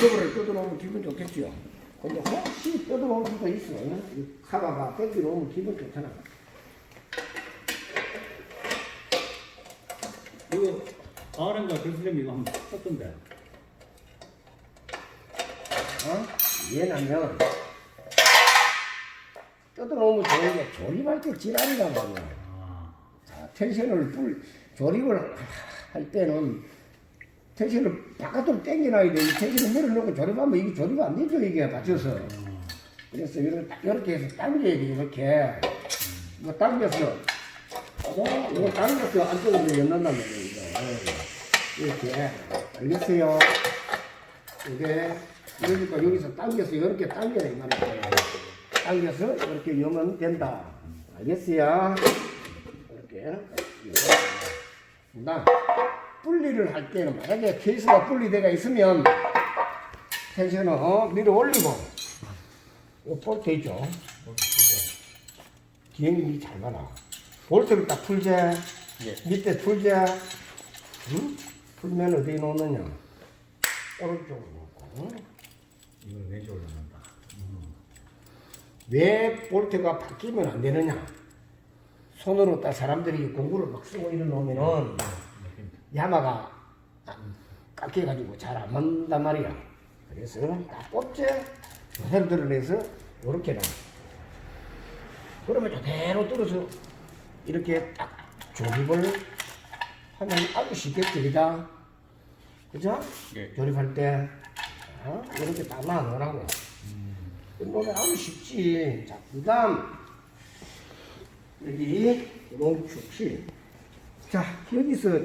그거를 뜯어놓으면 기분 좋겠지요. 근데 혹시 뜯어놓을 수도 있어. 이 사과가 땡겨놓으면 기분 좋잖아. 이거 아랑과 들스렘이 이거 한번 썼던데. 어? 왜냐면 뜯어놓으면 좋은 게 조립할 때 지랄이란 말이야. 아, 자, 텐션을 풀, 조립을 할 때는 텐션을 바깥으로 당겨놔야 돼. 이 텐션을 밀어놓고 조립하면 이게 조립 안 되죠, 이게 맞춰서. 그래서 이렇게, 딱 이렇게 해서 당겨야 돼, 이렇게. 이거 당겨서, 어, 이거 당겨서 안쪽으로 연단단 말이에요, 이거. 이렇게. 알겠어요? 이게, 그러니까 여기서 당겨서 이렇게 당겨야 이 말이에요. 당겨서 이렇게 여면 된다. 알겠어요? 이렇게. 나 분리를 할 때는 만약에 케이스가 분리되어 있으면 텐션을 어, 밀어 올리고 이 볼트 있죠? 기행이 잘 가라. 볼트를 딱 풀재 밑에 풀재 응? 풀면 어디에 놓느냐 오른쪽으로 놓고 응? 이걸 왼쪽으로 넣는다. 왜 볼트가 바뀌면 안 되느냐? 손으로 딱 사람들이 공구를 막 쓰고 이러 놓으면은 야마가 깎여가지고 잘 안 맞는단 말이야. 그래서 딱 뽑제 그대로 드러내서 이렇게 놔. 그러면 그대로 뚫어서 이렇게 딱 조립을 하면 아주 쉽겠지, 그자? 그죠? 예. 조립할 때 어? 이렇게 딱 놔놓으라고. 노래 아주 쉽지. 자, 그 다음, 여기, 롱축실. 자, 여기서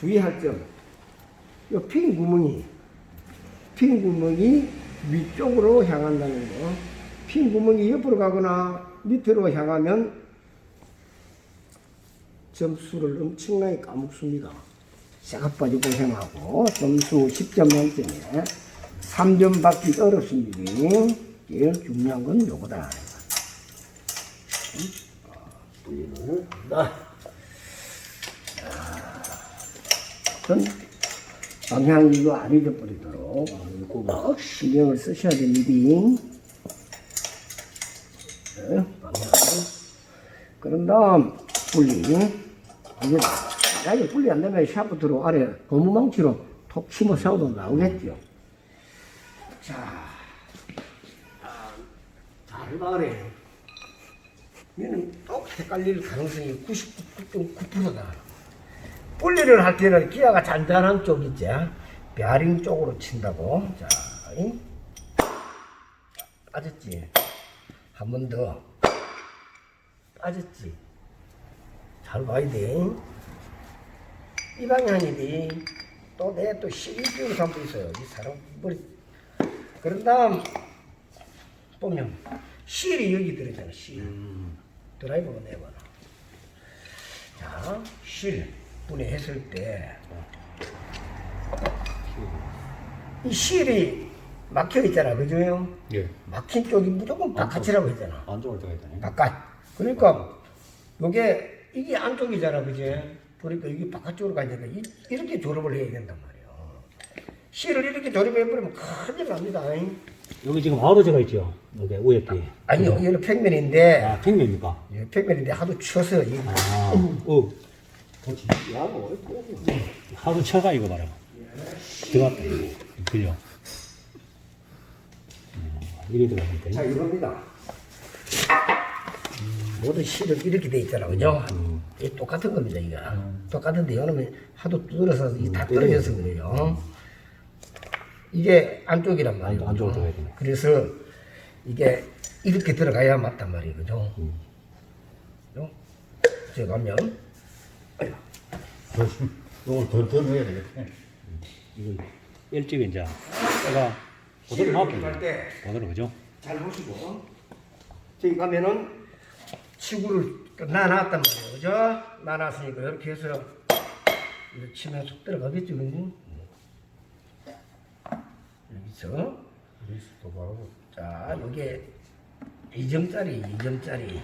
주의할 점. 요핀 구멍이, 핀 구멍이 위쪽으로 향한다는 거. 핀 구멍이 옆으로 가거나 밑으로 향하면 점수를 엄청나게 까먹습니다. 싹바지 고생하고 점수 10점 만점에 3점 받기 어렵습니다. 제일 중요한 건 요거다. 분리를 한다. 전 방향 이거 안 잊어버리도록 꼭 신경을 쓰셔야 됩니다. 네. 그런 다음 분리. 이제 만약에 분리 안 되면 샤프트로 아래 고무망치로 톡 치면 샤워도 나오겠죠. 자, 아, 잘 말해. 얘는 또 헷갈릴 가능성이 99.9%다. 분리를 할 때는 기아가 잔잔한 쪽 있지. 베어링 쪽으로 친다고. 자, 잉? 빠졌지. 한 번 더. 빠졌지. 잘 봐야 돼. 이 방향이지. 또내또 시기적으로 사람도 있어요. 이 사람 머리. 그런 다음 보면 실이 여기 들어있잖아. 실. 드라이버가 내봐라. 자, 실 분해 했을 때 이 실이 막혀 있잖아. 그죠? 예. 막힌 쪽이 무조건 바깥이라고 했잖아. 안쪽으로 들어가 있다네. 바깥. 그러니까 요게 이게 안쪽이잖아, 그지? 그러니까 이게 바깥쪽으로 가니까 이- 이렇게 조립을 해야 된단 말이에요. 실을 이렇게 조립해버리면 큰일 납니다. 잉? 여기 지금 아우러제가 있죠. 여기 위에 게. 아니요, 얘는 평면인데, 아, 평면입니까? 예, 평면인데 하도 쳐서 이 아, 어. 하도 쳐가 이거 봐라. 들어갔다. 이거. 그죠? 음, 이리 들어갔는데. 자 이겁니다. 모든 실은 이렇게 돼 있잖아, 그죠? 이 똑같은 겁니다, 이거. 똑같은데 이거는 하도 뚫어서 이다 떨어져서 그래요. 이게 안쪽이란 말이에요. 안- 안쪽으로 들어가야 되네. 그래서 이게 이렇게 들어가야 맞단 말이에요, 그죠? 그죠? 제가 가면 이걸 더, 더 넣어야 되겠네. 이거 일찍 이제 내가 놔두고 할 때. 그대로 그죠? 잘 보시고 저기 가면은 치구를 나놨단 말이에요 그죠? 나놨으니까 이렇게 해서 이렇게 치면 쏙 들어가겠죠 그지? 여기서 리스도 바로. 자 요게 2점짜리 2점짜리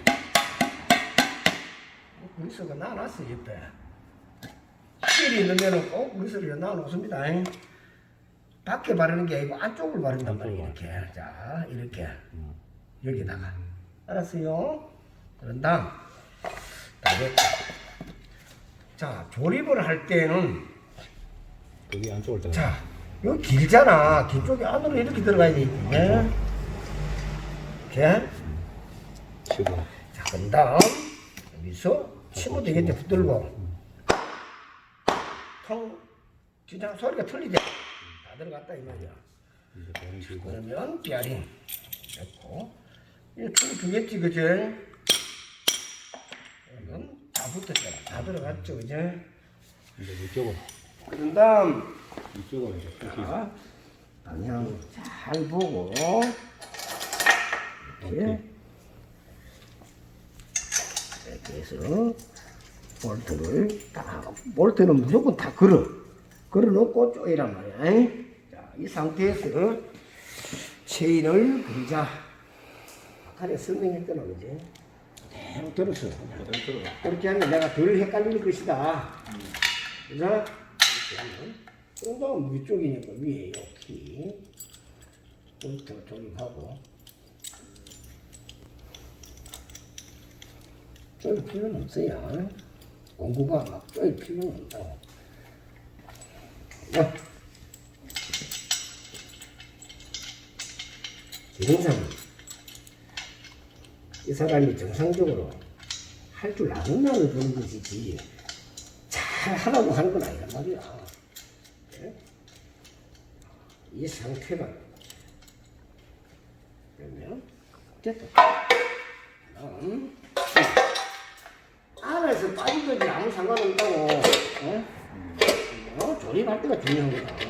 그리스가 나놨어 옆에 실이 있는 데는 꼭 그리스를 나눠놓습니다. 밖에 바르는 게 아니고 안쪽을 바른단 안쪽으로. 이렇게. 자 이렇게. 음. 여기다가. 알았어요? 그런 다음. 다 됐다. 자 조립을 할 때는 여기 안쪽을 들어. 자 여기 길잖아. 길 쪽에 안으로 이렇게 들어가야 돼. 이렇게 이렇게 치고. 자 그런 다음. 여기서 치면 되겠지 붙들고. 통 진짜 소리가 틀리대. 다 들어갔다 이 말이야. 그러면 비아링 넣고 춤 주겠지 그제 이건 다 붙었잖아. 다 들어갔죠 그제 이제 이쪽은 그런 다음 이쪽은 이제 방향 잘 보고 이렇게 해서 볼트를 딱 볼트는 무조건 다 걸어. 걸어 놓고 쪼이란 말이야. 자, 이 상태에서 체인을 걸자. 아까 설명했잖아 그지 그대로 들었어 그렇게 하면 내가 덜 헷갈릴 것이다. 그죠? 이렇게 하면 엉덩은 위쪽이니까 위에 이렇게 볼트 조립하고 쪼일 필요는 없어요. 공구가 막 쪼일 필요는 없다고 야. 이동상 이. 사람이 정상적으로 할 줄 아는 날을 보는 것이지 잘 하라고 하는 건 아니란 말이야. 예? 이 상태가 그러면 됐다 상관없다고 어? 어? 조립할 때가 중요한 거다?